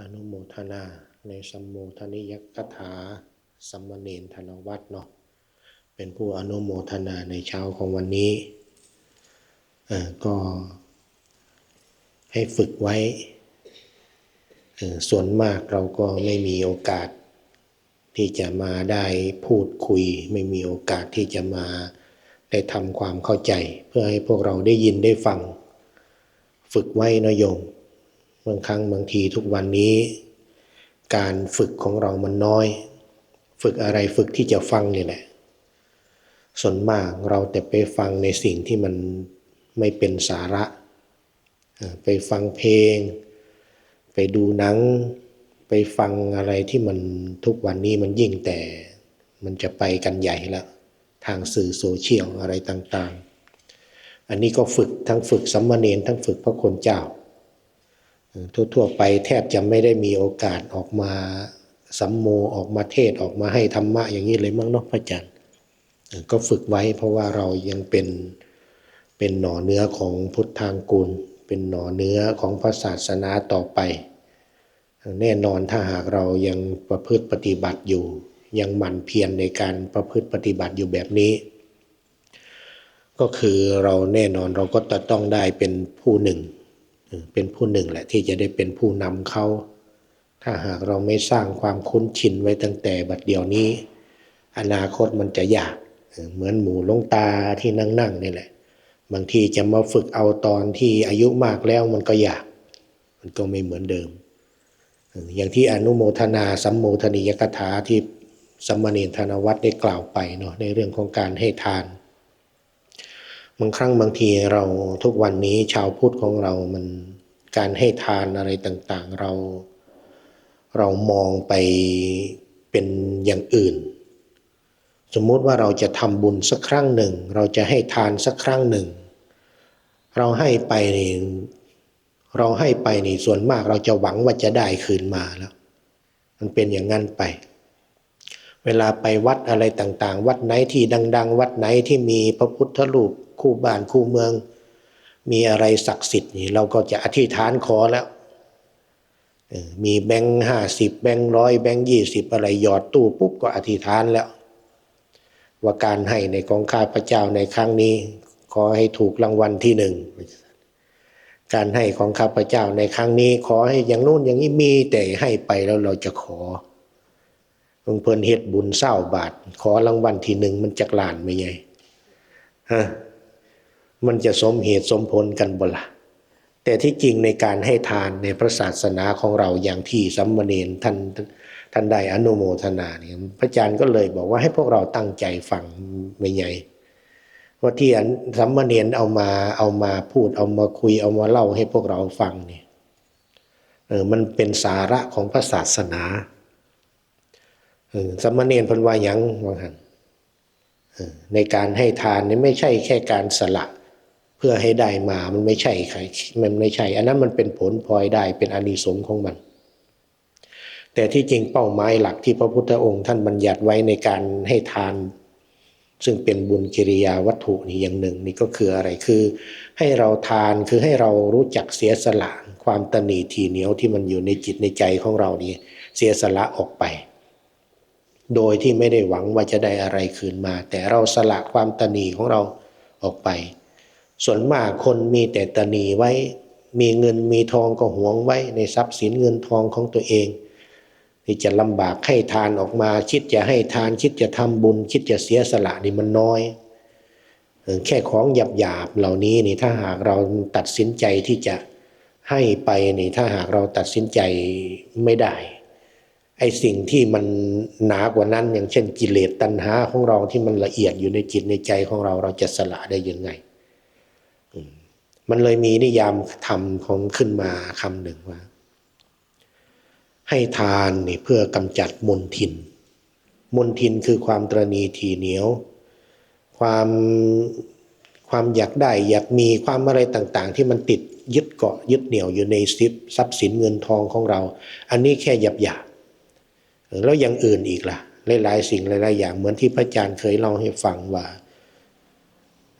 อนุโมทนาในสัมโมทนิยกถาสัมมเนนธนวัฒน์เนาะเป็นผู้อนุโมทนาในเช้าของวันนี้ก็ให้ฝึกไว้ ส่วนมากเราก็ไม่มีโอกาสที่จะมาได้พูดคุย ไม่มีโอกาสที่จะมาได้ทำความเข้าใจ เพื่อให้พวกเราได้ยินได้ฟัง ฝึกไว้นะโยม บางครั้งบางทีทุกวันนี้ การฝึกของเรามันน้อย ฝึกอะไรฝึกที่จะฟังนี่แหละ ส่วนมากเราแต่ไปฟังในสิ่งที่มันไม่เป็นสาระ ไปฟังเพลง ไปดูหนัง ไปฟังอะไรที่มันทุกวันนี้มันยิ่งแต่มันจะไปกันใหญ่แล้ว ทางสื่อโซเชียลอะไรต่างๆ อันนี้ก็ฝึกทั้งฝึกสัมมาเนนทั้งฝึกพระคนเจ้า ทั่วๆไปแทบจะไม่ได้มีโอกาสออกมาสัมโมออกมาเทศออกมาให้ธรรมะอย่างนี้เลยมั้งเนาะพระอาจารย์ก็ฝึกไว้เพราะว่าเรายังเป็นเป็นหน่อเนื้อของพุทธทางกูล เป็นหน่อเนื้อของพระศาสนาต่อไป แน่นอนถ้าหากเรายังประพฤติปฏิบัติอยู่ ยังหมั่นเพียรในการประพฤติปฏิบัติอยู่แบบนี้ ก็คือเราแน่นอนเราก็จะต้องได้เป็นผู้หนึ่ง เป็นผู้หนึ่งแหละที่จะได้เป็นผู้นำเขา ถ้าหากเราไม่สร้างความคุ้นชินไว้ตั้งแต่บัดเดียวนี้ อนาคตมันจะยาก เหมือนหมูลงตาที่นั่งๆนี่แหละ บางทีจะมาฝึกเอาตอนที่อายุมากแล้วมันก็ยาก มันก็ไม่เหมือนเดิม อย่างที่อนุโมทนาสัมโมทนิยกถาที่สัมมาเนธนวัตรได้กล่าวไปเนาะในเรื่องของการให้ทาน บางครั้งบางทีเราทุกวันนี้ชาวพุทธของเรามันการให้ทานอะไรต่างๆ เรา เรามองไปเป็นอย่างอื่น สมมุติว่าเราจะทำบุญสักครั้งหนึ่ง เราจะให้ทานสักครั้งหนึ่ง เราให้ไปนี่เราให้ไปนี่ส่วนมากเราจะหวังว่าจะได้คืนมาแล้ว มันเป็นอย่างนั้นไป เวลาไปวัดอะไรต่างๆ วัดไหนที่ดัง ๆ วัดไหนที่มีพระพุทธรูป คู่บ้านคู่เมือง มีอะไรศักดิ์สิทธิ์นี่เราก็จะอธิษฐานขอแล้วมีแบงค์ห้าสิบแบงค์ร้อยแบงค์ยี่สิบอะไรหยอดตู้ปุ๊บก็อธิษฐานแล้ว ว่าการให้ในของข้าพเจ้าในครั้งนี้ ขอให้ถูกรางวัลที่หนึ่งการให้ของข้าพเจ้าในครั้งนี้ ขอให้อย่างนู้นอย่างนี้มีแต่ให้ไปแล้วเราจะขอเพิ่งเพลินเฮ็ดบุญเศร้าบาท ขอรางวัลที่หนึ่งมันจักลานไม่ใหญ่ฮะ มันจะสมเหตุสมผลกันบ่ละแต่ที่จริงในการให้ทานในพระศาสนาของเราอย่างที่สัมมาเนนท่านท่านได้อนุโมทนาเนี่ยพระอาจารย์ก็เลยบอกว่าให้พวกเราตั้งใจฟังไม่ใหญ่ว่าที่สัมมาเนนเอามาเอามาพูดเอามาคุยเอามาเล่าให้พวกเราฟังเนี่ยเออมันเป็นสาระของพระศาสนาเออสัมมาเนนพันวายังว่าหันในการให้ทานนี่ไม่ใช่แค่การสละ เพื่อให้ได้มามันไม่ใช่ใครมันไม่ใช่ อันนั้นมันเป็นผลพลอยได้เป็นอานิสงส์ของมัน แต่ที่จริงเป้าหมายหลักที่พระพุทธองค์ท่านบัญญัติไว้ในการให้ทาน ซึ่งเป็นบุญกิริยาวัตถุนี่อย่างหนึ่งนี่ก็คืออะไรคือ ให้เราทานคือให้เรารู้จักเสียสละความตนีทีเหนียวที่มันอยู่ในจิตในใจของเรานี่เสียสละออกไป โดยที่ไม่ได้หวังว่าจะได้อะไรคืนมา แต่เราสละความตนีของเราออกไป ส่วนมากคนมีแต่ตนีไว้ มีเงินมีทองก็หวงไว้ในทรัพย์สินเงินทองของตัวเอง ที่จะลำบากให้ทานออกมา คิดจะให้ทานคิดจะทำบุญ คิดจะเสียสละนี่มันน้อย แค่ของหยาบๆเหล่านี้นี่ถ้าหากเราตัดสินใจที่จะให้ไปนี่ถ้าหากเราตัดสินใจไม่ได้ไอ้สิ่งที่มันหนากว่านั้นอย่างเช่นกิเลสตัณหาของเราที่มันละเอียดอยู่ในจิตในใจของเราเราจะสละได้ยังไง มันเลยมีนิยามธรรมของขึ้นมาคำหนึ่งว่า ให้ทานนี่เพื่อกำจัดมนทิน มนทินคือความตรณีทีเหนียว ความความอยากได้อยากมีความอะไรต่างๆ ที่มันติดยึดเกาะยึดเหนี่ยวอยู่ในทรัพย์สินเงินทองของเรา อันนี้แค่หยาบหยาบๆแล้วอย่างอื่นอีกล่ะหลายๆสิ่งหลายๆอย่างเหมือนที่พระอาจารย์เคยเล่าให้ฟังว่า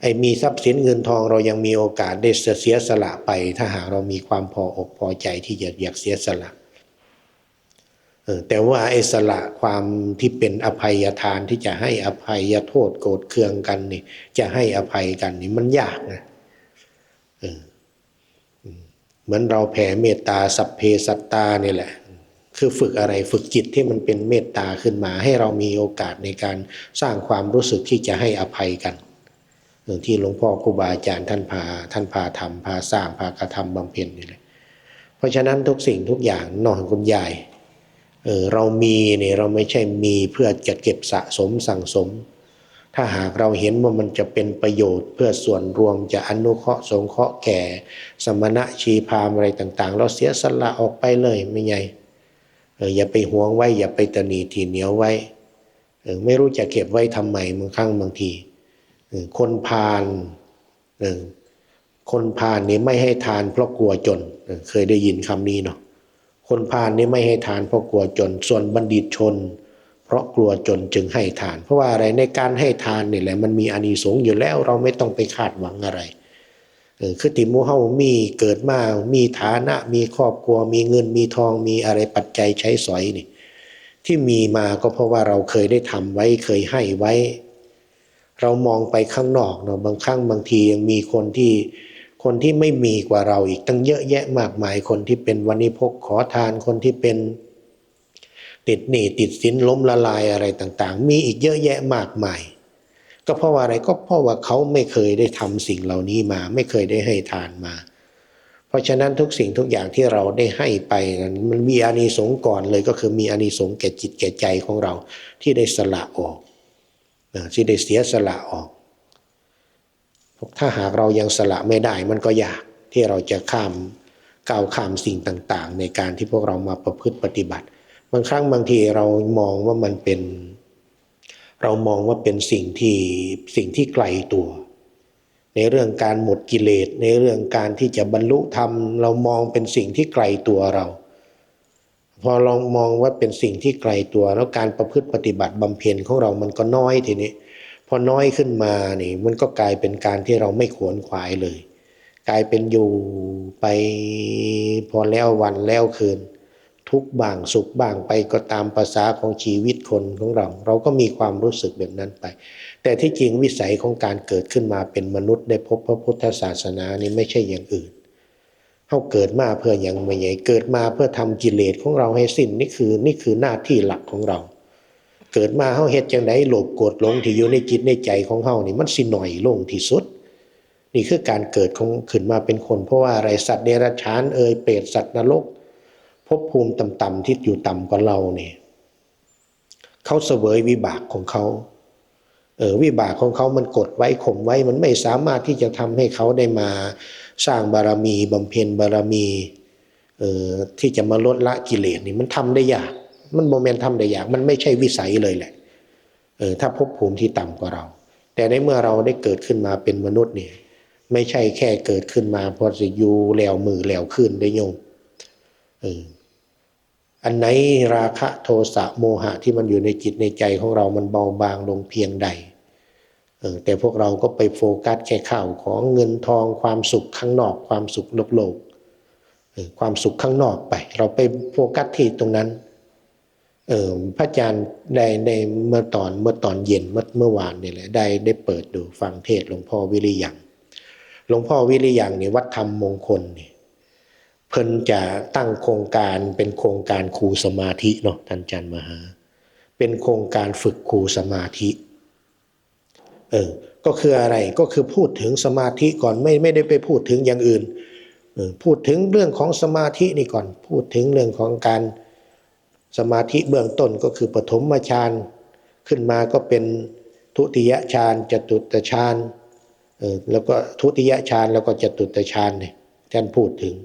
ไอ้มีทรัพย์สินเงินทองเรายังมีโอกาสได้เสียสละไป ถ้าหากเรามีความพออกพอใจที่จะอยากเสียสละแต่ว่าไอ้สละความที่เป็นอภัยทานที่จะให้อภัยโทษโกรธเคืองกันนี่ จะให้อภัยกันนี่มันยากนะเหมือนเราแผ่เมตตาสัพเพสัตตานี่แหละ คือฝึกอะไรฝึกจิตที่มันเป็นเมตตาขึ้นมา ให้เรามีโอกาสในการสร้างความรู้สึกที่จะให้อภัยกัน ที่หลวงพ่อครูบาอาจารย์ท่านพาท่านพาทำพาสร้างพากระทำบำเพ็ญนี่แหละเพราะฉะนั้นทุกสิ่งทุกอย่างนอกคุณยายเออเรามีเนี่ยเราไม่ใช่มีเพื่อจะเก็บสะสมสั่งสม ถ้าหากเราเห็นว่ามันจะเป็นประโยชน์ เพื่อส่วนรวมจะอนุเคราะห์สงเคราะห์แก่ สมณะชีพามอะไรต่างๆ เราเสียสละออกไปเลยไม่ไงเอออย่าไปหวงไว้อย่าไปตนีทีเหนียวไว้เออไม่รู้จะเก็บไว้ทำไมบางครั้งบางที คนพาลเออคนพาลนี่ไม่ให้ทานเพราะกลัวจน เคยได้ยินคำนี้เนาะคนพาลนี่ไม่ให้ทานเพราะกลัวจน ส่วนบัณฑิตชน เพราะกลัวจนจึงให้ทาน เพราะว่าอะไรในการให้ทานนี่แหละมันมีอานิสงส์อยู่แล้วเราไม่ต้องไปคาดหวังอะไรคือติมูเฮามีเกิดมา มีฐานะ มีครอบครัว มีเงิน มีทอง มีอะไรปัจจัยใช้สอยนี่ ที่มีมาก็เพราะว่าเราเคยได้ทำไว้ เคยให้ไว้ เรามองไปข้างนอกเนาะบางครั้งบางทียังมีคนที่คนที่ไม่มีกว่าเราอีกตั้งเยอะแยะมากมายคนที่เป็นวันิพกขอทานคนที่เป็น ติดหนี้ติดสินล้มละลายอะไรต่างๆ มีอีกเยอะแยะมากมาย ก็เพราะว่าอะไรก็เพราะว่าเขาไม่เคยได้ทำสิ่งเหล่านี้มา ไม่เคยได้ให้ทานมา เพราะฉะนั้นทุกสิ่งทุกอย่างที่เราได้ให้ไปนั้นมันมีอานิสงส์ก่อนเลยก็คือมีอานิสงส์แก่จิตแก่ใจของเราที่ได้สละออก ที่ได้เสียสละออก ถ้าหากเรายังสละไม่ได้มันก็ยากที่เราจะข้ามก้าวข้ามสิ่งต่างๆ ในการที่พวกเรามาประพฤติปฏิบัติ บางครั้งบางทีเรามองว่ามันเป็น เรามองว่าเป็นสิ่งที่สิ่งที่ไกลตัว ในเรื่องการหมดกิเลสในเรื่องการที่จะบรรลุธรรม เรามองเป็นสิ่งที่ไกลตัวเรา พอเรามองว่าเป็นสิ่งที่ไกลตัว แล้วการประพฤติปฏิบัติบำเพ็ญของเรามันก็น้อยทีนี้พอน้อยขึ้นมานี่มันก็กลายเป็นการที่เราไม่ขวนขวายเลย กลายเป็นอยู่ไปพอแล้ววันแล้วคืน ทุกบ้างสุขบ้างไปก็ตามภาษาของชีวิตคนของเรา เราก็มีความรู้สึกแบบนั้นไป แต่ที่จริงวิสัยของการเกิดขึ้นมาเป็นมนุษย์ได้พบพระพุทธศาสนานี่ไม่ใช่อย่างอื่น เขาเกิดมาเพื่ออย่างไม่ใหญ่เกิดมาเพื่อทำกิเลสของเราให้สิ้นนี่คือนี่คือหน้าที่หลักของเรา เกิดมาเขาเฮ็ดจังไดโลภโกรธหลงที่อยู่ในจิตในใจของเขานี่มันสิหน่อยลงที่สุด นี่คือการเกิดของขึ้นมาเป็นคน เพราะว่าอะไรสัตว์เดรัจฉานเอ่ยเปรตสัตว์นรกภพภูมิต่ำๆที่อยู่ต่ำกว่าเราเนี่ยเขาเสวยวิบากของเขาเออวิบากของเขามันกดไว้ข่มไว้มันไม่สามารถที่จะทำให้เขาได้มา สร้างบารมีบำเพ็ญบารมีเอ่อที่จะมาลดละกิเลสนี่มันทำได้ยาก มันโมเมนต์ทำได้ยาก มันไม่ใช่วิสัยเลยแหละเออถ้าภพภูมิที่ต่ำกว่าเรา แต่ในเมื่อเราได้เกิดขึ้นมาเป็นมนุษย์เนี่ยไม่ใช่แค่เกิดขึ้นมาพอจะอยู่แล้วมือแล้วขึ้นได้โยมเอออันไหนราคะโทสะโมหะที่มันอยู่ในจิตในใจของเรามันเบาบางลงเพียงใด แต่พวกเราก็ไปโฟกัสแค่ข้าวของเงินทองความสุขข้างนอก ความสุขโลกโลกความสุขข้างนอกไป เราไปโฟกัสที่ตรงนั้นเออพระอาจารย์ได้ได้เมื่อตอนเมื่อตอนเย็นเมื่อเมื่อวานนี่แหละได้ได้เปิดดูฟังเทศหลวงพ่อวิริยังหลวงพ่อวิริยังนี่วัดธรรมมงคลนี่เพิ่นจะตั้งโครงการเป็นโครงการครูสมาธิเนาะท่านอาจารย์มหา เป็นโครงการฝึกครูสมาธิ เออก็คืออะไรก็คือพูดถึงสมาธิก่อนไม่ไม่ได้ไปพูดถึงอย่างอื่นพูดถึงเรื่องของสมาธินี่ก่อน พูดถึงเรื่องของการสมาธิเบื้องต้นก็คือปฐมฌานขึ้นมาก็เป็นทุติยฌานจตุตฌานเออแล้วก็ทุติยฌานแล้วก็จตุตฌานเนี่ยท่านพูดถึง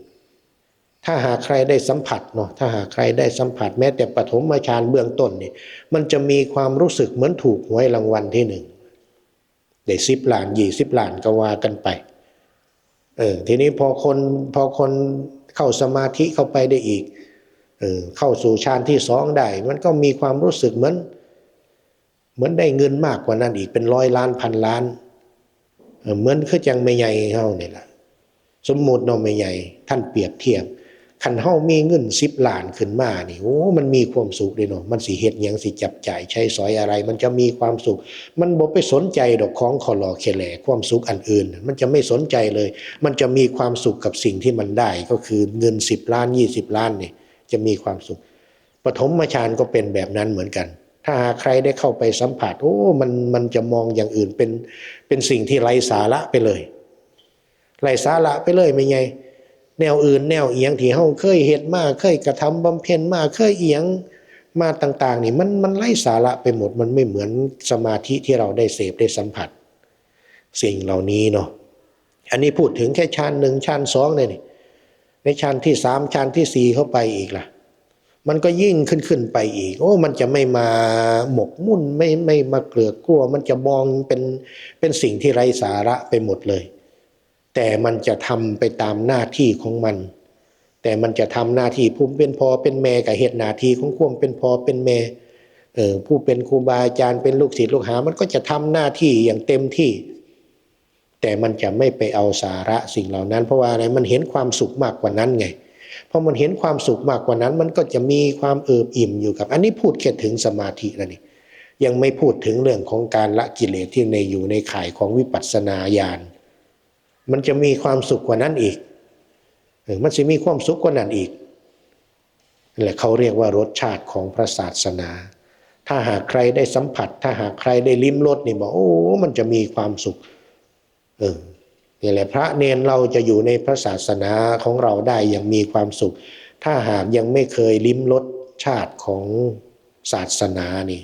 ถ้าหากใครได้สัมผัสเนาะถ้าหากใครได้สัมผัสแม้แต่ปฐมฌานเบื้องต้นนี่มันจะมีความรู้สึกเหมือนถูกหวยรางวัลที่หนึ่ง ได้สิบล้านยี่สิบล้านก็ว่ากันไป เออทีนี้พอคนพอคนเข้าสมาธิเข้าไปได้อีก เออเข้าสู่ฌานที่สองได้ มันก็มีความรู้สึกเหมือน เหมือนได้เงินมากกว่านั้นอีกเป็นร้อยล้านพันล้าน เหมือนคือจังไม่ใหญ่เฮานี่แหละสมมุติเนาไม่ใหญ่ท่านเปรียบเทียบ คันเฮามีเงินสิบล้านขึ้นมานี่โอ้ มันมีความสุขเลยเนาะมันสิเฮ็ดหยังสิจับจ่ายใช้สอยอะไร มันจะมีความสุข มันบ่ไปสนใจดอกของขอลอเคแหลความสุขอันอื่น มันจะไม่สนใจเลย มันจะมีความสุขกับสิ่งที่มันได้ก็คือเงินสิบล้านยี่สิบล้านนี่จะมีความสุขปฐมฌานก็เป็นแบบนั้นเหมือนกัน ถ้าหากใครได้เข้าไปสัมผัสโอ้มันมันจะมองอย่างอื่นเป็นเป็นสิ่งที่ไร้สาระไปเลยไร้สาระไปเลยไม่ไง แนวอื่นแนวเอียงที่เฮาเคยเฮ็ดมาเคยกระทำบำเพ็ญมาเคยเอียงมาต่างๆ นี่มันมันไร้สาระไปหมดมันไม่เหมือนสมาธิที่เราได้เสพได้สัมผัส สิ่งเหล่านี้เนาะอันนี้พูดถึงแค่ชั้นหนึ่งชั้นสองเนี่ยนี่ในชั้นที่สามชั้นที่สี่เข้าไปอีกล่ะ มันก็ยิ่งขึ้นขึ้นไปอีก โอ้ มันจะไม่มาหมกมุ่นไม่ไม่มาเกลือกกลัว มันจะมองเป็นเป็นสิ่งที่ไร้สาระไปหมดเลย แต่มันจะทำไปตามหน้าที่ของมัน แต่มันจะทำหน้าที่ผู้เป็นพอเป็นแม่กับเหตุหน้าที่ของความเป็นพอเป็นแม่เออผู้เป็นครูบาอาจารย์เป็นลูกศิษย์ลูกหา มันก็จะทำหน้าที่อย่างเต็มที่ แต่มันจะไม่ไปเอาสาระสิ่งเหล่านั้น เพราะว่าอะไรมันเห็นความสุขมากกว่านั้นไงพอมันเห็นความสุขมากกว่านั้น มันก็จะมีความเอิบอิ่มอยู่กับ อันนี้พูดแค่ถึงสมาธิแล้วนี่ยังไม่พูดถึงเรื่องของการละกิเลสที่ในอยู่ในข่ายของวิปัสสนาญาณ มันจะมีความสุขกว่านั้นอีกเออมันจะมีความสุขกว่านั้นอีกนั่นแหละเขาเรียกว่ารสชาติของพระศาสนา ถ้าหากใครได้สัมผัส ถ้าหากใครได้ลิ้มรสนี่บอกโอ้ มันจะมีความสุข เออนี่แหละพระเนนเราจะอยู่ในพระศาสนาของเราได้อย่างมีความสุข ถ้าหากยังไม่เคยลิ้มรสชาติของศาสนานี่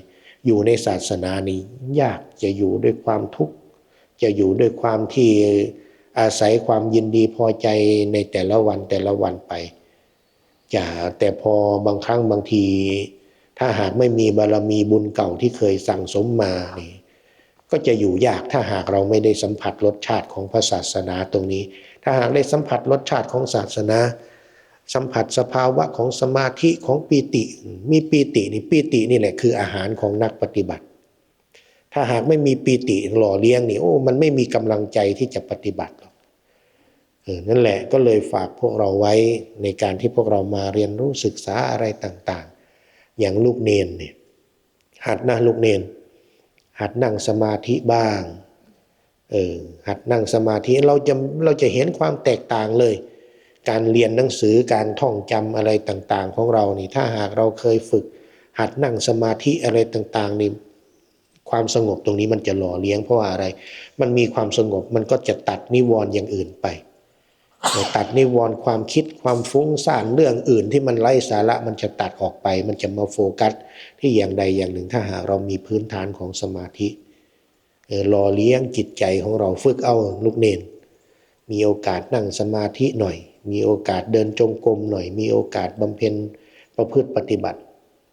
อยู่ในศาสนานี้ยากจะอยู่ด้วยความทุกข์ จะอยู่ด้วยความที่ อาศัยความยินดีพอใจในแต่ละวันแต่ละวันไปจะแต่พอบางครั้งบางที ถ้าหากไม่มีบารมีบุญเก่าที่เคยสั่งสมมานี่ก็จะอยู่ยากถ้าหากเราไม่ได้สัมผัสรสชาติของพระศาสนาตรงนี้ ถ้าหากได้สัมผัสรสชาติของศาสนา สัมผัสสภาวะของสมาธิของปีติ มีปีตินี่ปีตินี่แหละคืออาหารของนักปฏิบัติ ถ้าหากไม่มีปีติหล่อเลี้ยงนี่โอ้มันไม่มีกำลังใจที่จะปฏิบัติหรอก นั่นแหละก็เลยฝากพวกเราไว้ในการที่พวกเรามาเรียนรู้ศึกษาอะไรต่างๆ อย่างลูกเนนเนี่ยหัดนะลูกเนน หัดนั่งสมาธิบ้างเออหัดนั่งสมาธิเราจะเราจะเห็นความแตกต่างเลย การเรียนหนังสือการท่องจำอะไรต่างๆ ของเรานี่ถ้าหากเราเคยฝึก หัดนั่งสมาธิอะไรต่างๆนี่ความสงบตรงนี้มันจะหล่อเลี้ยงเพราะว่าอะไร มันมีความสงบมันก็จะตัดนิวรณ์อย่างอื่นไป ตัดนิวรณ์ความคิดความฟุ้งซ่านเรื่องอื่นที่มันไร้สาระมันจะตัดออกไป มันจะมาโฟกัส ที่อย่างใดอย่างหนึ่งถ้าหากเรามีพื้นฐานของสมาธิเออหล่อเลี้ยงจิตใจของเราฝึกเอาลูกเนน มีโอกาสนั่งสมาธิหน่อย มีโอกาสเดินจงกรมหน่อย มีโอกาสบำเพ็ญประพฤติปฏิบัติ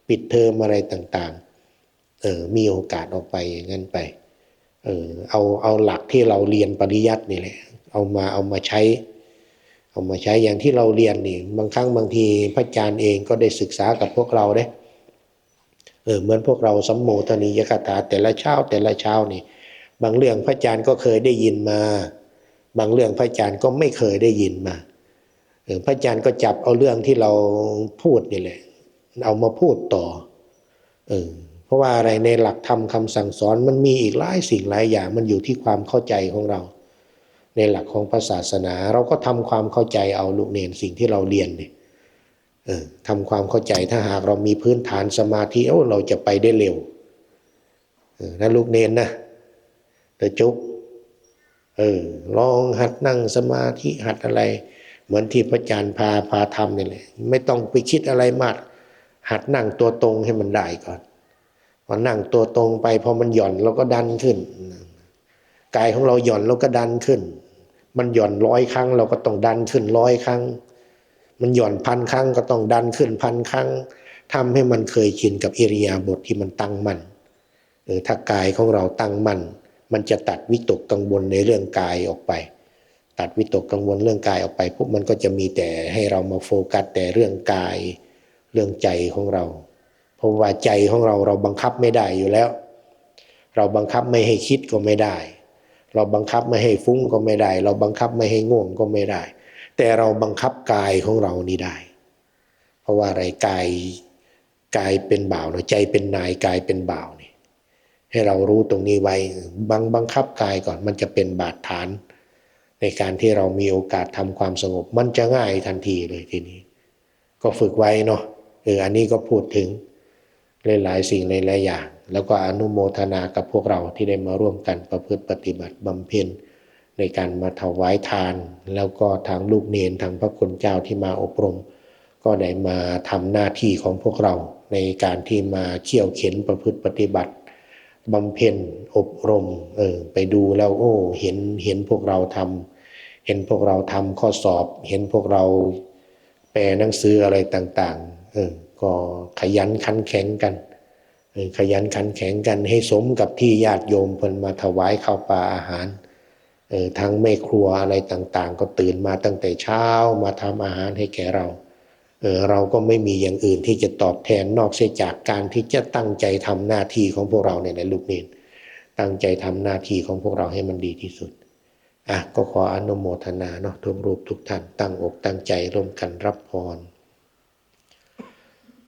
ปิดเทอมอะไรต่างๆเออมีโอกาสออกไปอย่างนั้นไปเออเอาเอาหลักที่เราเรียนปริยัตินี่แหละเอามาเอามาใช้ เอามาใช้อย่างที่เราเรียนนี่บางครั้งบางทีพระอาจารย์เองก็ได้ศึกษากับพวกเราเด้เออเหมือนพวกเราสัมโมทนียคาถาแต่ละเช้าแต่ละเช้านี่ บางเรื่องพระอาจารย์ก็เคยได้ยินมา บางเรื่องพระอาจารย์ก็ไม่เคยได้ยินมาเออพระอาจารย์ก็จับเอาเรื่องที่เราพูดนี่แหละ เอามาพูดต่อเออเพราะว่าอะไรในหลักธรรมคำสั่งสอนมันมีอีกหลายสิ่งหลายอย่างมันอยู่ที่ความเข้าใจของเรา ในหลักของพระศาสนา เราก็ทำความเข้าใจเอาลูกเนนสิ่งที่เราเรียนเนี่ยเออทำความเข้าใจถ้าหากเรามีพื้นฐานสมาธิโอ้เราจะไปได้เร็วเออนะลูกเนนนะแต่จุกเออลองหัดนั่งสมาธิหัดอะไร เหมือนที่พระอาจารย์พาพาทำนี่แหละไม่ต้องไปคิดอะไรมาก หัดนั่งตัวตรงให้มันได้ก่อนพอนั่งตัวตรงไปพอมันหย่อนเราก็ดันขึ้นกายของเราหย่อนเราก็ดันขึ้น มันหย่อนร้อยครั้ง เราก็ต้องดันขึ้นร้อยครั้ง มันหย่อนพันครั้งก็ต้องดันขึ้นพันครั้งทำให้มันเคยชินกับอิริยาบถที่มันตั้งมั่นเออถ้ากายของเราตั้งมั่นมันจะตัดวิตกกังวลในเรื่องกายออกไป ตัดวิตกกังวลเรื่องกายออกไปปุ๊บมันก็จะมีแต่ให้เรามาโฟกัสแต่เรื่องกาย เรื่องใจของเรา เพราะว่าใจของเราเราบังคับไม่ได้อยู่แล้ว เราบังคับไม่ให้คิดก็ไม่ได้ เราบังคับไม่ให้ฟุ้งก็ไม่ได้ เราบังคับไม่ให้ง่วงก็ไม่ได้ แต่เราบังคับกายของเรานี่ได้ เพราะว่าอะไรกายกายเป็นบ่าวหรือใจเป็นนายกายเป็นบ่าวนี่ให้เรารู้ตรงนี้ไว้บังบังคับกายก่อนมันจะเป็นบาดฐาน ในการที่เรามีโอกาสทำความสงบมันจะง่ายทันทีเลยทีนี้ ก็ฝึกไว้เนาะเอออันนี้ก็พูดถึง หลายๆสิ่งหลายๆอย่าง แล้วก็อนุโมทนากับพวกเราที่ได้มาร่วมกันประพฤติปฏิบัติบำเพ็ญในการมาถวายทาน แล้วก็ทางลูกเนนทางพระคุณเจ้าที่มาอบรม ก็ได้มาทำหน้าที่ของพวกเราในการที่มาเขี่ยวเข็นประพฤติปฏิบัติบำเพ็ญอบรมเออไปดูแล้วโอ้เห็นเห็นพวกเราทำเห็นพวกเราทำข้อสอบ เห็นพวกเราแปลหนังสืออะไรต่างๆเออ ก็ขยันขันแข็งกัน ขยันขันแข็งกันให้สมกับที่ญาติโยมเพิ่นมาถวายข้าวปลาอาหารทั้งแม่ครัวอะไรต่างๆ ก็ตื่นมาตั้งแต่เช้ามาทำอาหารให้แก่เราเเราก็ไม่มีอย่างอื่นที่จะตอบแทนนอกเสียจากการที่จะตั้งใจทำหน้าที่ของพวกเราเนี่ยในลูกเนนตั้งใจทำหน้าที่ของพวกเราให้มันดีที่สุดอะก็ขออนุโมทนาเนาะทุกรูปทุกท่านตั้งอกตั้งใจร่วมกันรับพร